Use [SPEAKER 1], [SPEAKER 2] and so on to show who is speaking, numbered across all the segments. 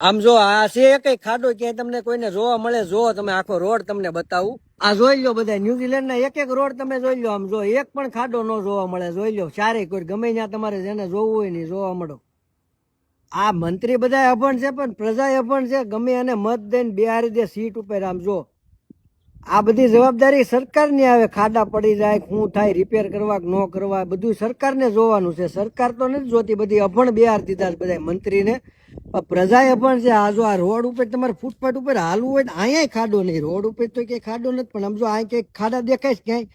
[SPEAKER 1] આમ જો આ છે કઈ ખાડો ક્યાંય તમને કોઈને જોવા મળે, જો તમે આખો રોડ તમને બતાવું. આ જોઈ લો બધા ન્યુઝીલેન્ડ ના એક એક રોડ તમે જોઈ લો આમ જો એક પણ ખાડો ન જોવા મળે, જોઈ લો ચારે કોઈ ગમે ત્યાં તમારે જેને જોવું હોય ને જોવા મળો. આ મંત્રી બધા અભણ છે પણ પ્રજા અભણ છે. ગમે એને મત દઈને બિહારી દે સીટ ઉપર, આમ જો. આ બધી જવાબદારી સરકારની આવે. ખાડા પડી જાય શું થાય રિપેર કરવા ન કરવા બધું સરકારને જોવાનું છે. સરકાર તો નથી જોતી બધી અભણ બિહાર દીધા બધા મંત્રીને. પણ પ્રજાએ પણ છે, આ જો આ રોડ ઉપર તમારે ફૂટપાથ ઉપર હાલવું હોય તો અહીંયા ખાડો નહીં. રોડ ઉપર તો ક્યાંય ખાડો નથી, પણ સમજો અહીંયા અહીં ક્યાંય ખાડા દેખાય છે ક્યાંય,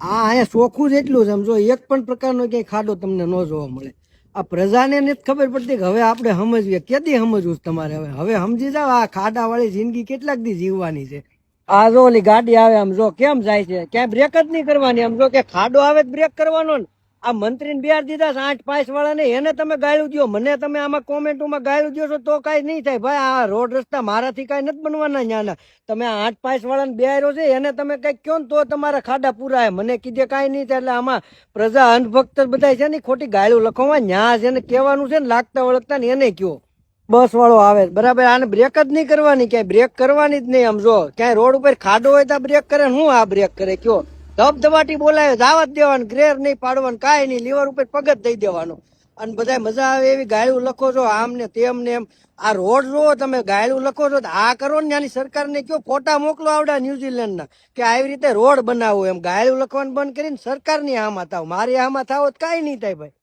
[SPEAKER 1] આ અહીંયા ચોખ્ખું જ એટલું સમજો એક પણ પ્રકારનો ક્યાંય ખાડો તમને ન જોવા મળે. આ પ્રજાને નથી ખબર પડતી કે હવે આપણે સમજવીએ કેદી સમજવું તમારે હવે? હવે સમજી જાવ આ ખાડાવાળી જિંદગી કેટલાક દી જીવવાની છે. આ જો ઓલી ગાડી આવે, આમ જો કેમ જાય છે? ક્યાંય બ્રેક જ નહીં કરવાની. આમ જો કે ખાડો આવે જ બ્રેક કરવાનો ને. આ મંત્રીને બિહાર દીધા છે, આઠ પાંચ વાળાને એને તમે ગાળ્યું દો મને તમે આમાં કોમેન્ટોમાં ગાળ્યું દો છો, તો કાંઈ નહીં થાય. ભાઈ, આ રોડ રસ્તા મારાથી કાંઈ નથી બનવાના ન્યાના. તમે આઠ પાંચ વાળાને બિહાર્યો છે, એને તમે કંઈક કહો ને તો તમારા ખાડા પૂરાય મને કીધે કાંઈ નહીં થાય, એટલે આમાં પ્રજા અનભક્ત બધા છે ને ખોટી ગાળ્યું લખવામાં ન્યા જેને કહેવાનું છે ને, લાગતા વળગતા ને, એને કયો. બસ વાળો આવે છે. બરાબર, આને બ્રેક જ નહીં કરવાની ક્યાંય. બ્રેક કરવાની જ નહીં આમ જો. ક્યાંય રોડ ઉપર ખાડો હોય તો બ્રેક કરે હું આ બ્રેક કરે, કયો. ધબધબાટી બોલાવે જાવ જ દેવાનું ગ્રેર નહીં પાડવાનું, કાંઈ નહીં, લીવર ઉપર પગ જ દઈ દેવાનો. અને બધા મજા આવે એવી ગાળ્યું લખો છો આમ ને તેમ ને એમ. આ રોડ જોવો તમે ગાયલું લખો છો આ કરો ને, ત્યાંની સરકારને કયો ફોટા મોકલો આવડા ન્યુઝીલેન્ડના, કે આવી રીતે રોડ બનાવો એમ. ગાળ્યું લખવાનું બંધ કરીને સરકારની આમાં થાવ, મારી આમાં થાવ કાંઈ નહીં થાય ભાઈ.